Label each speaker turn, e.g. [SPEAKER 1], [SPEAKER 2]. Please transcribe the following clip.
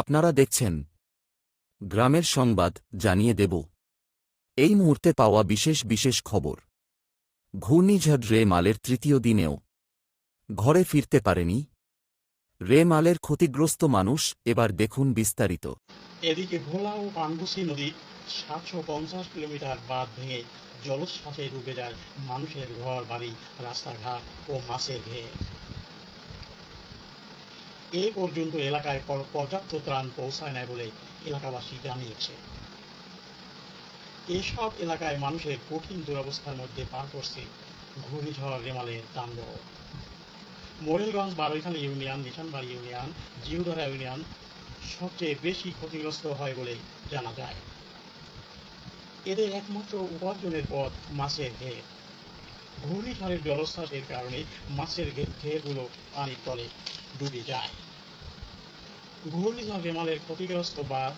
[SPEAKER 1] আপনারা দেখছেন গ্রামের সংবাদ জানিয়ে দেব। এই মুহূর্তে পাওয়া বিশেষ বিশেষ খবর। ঘূর্ণিঝড় রে মালের তৃতীয় দিনেও। ঘরে ফিরতে পারেনি। রে মালের ক্ষতিগ্রস্ত মানুষ এবার দেখুন বিস্তারিত।
[SPEAKER 2] এদিকে ভোলা ও পানগুসি নদী সাতশো পঞ্চাশ কিলোমিটার বাঁধ ভেঙে জলোচ্ছ্বাসে ডুবে যায় মানুষের ঘর বাড়ি রাস্তাঘাট ও মাছের ঘের। এ পর্যন্ত এলাকায় পর- পর্যাপ্ত ত্রাণ পৌঁছায় নাই বলে এলাকাবাসী জানিয়েছে। এসব এলাকায় মানুষের কঠিন দুরবস্থার মধ্যে পার করছে ঘূর্ণিঝড় রেমালের তাণ্ডব। Morelganj Baraikhali union, Nishanbari union, Jiudhara union সবচেয়ে বেশি ক্ষতিগ্রস্ত হয় বলে জানা যায়। এদের একমাত্র উপার্জনের পথ মাছের ঘের। ঘূর্ণিঝড়ের জলোচ্ছ্বাসের কারণে মাছের ঘেরগুলো পানির তলে ডুবে যায়। ঘূর্ণিঝড় রেমালের ক্ষতিগ্রস্ত বাঁধ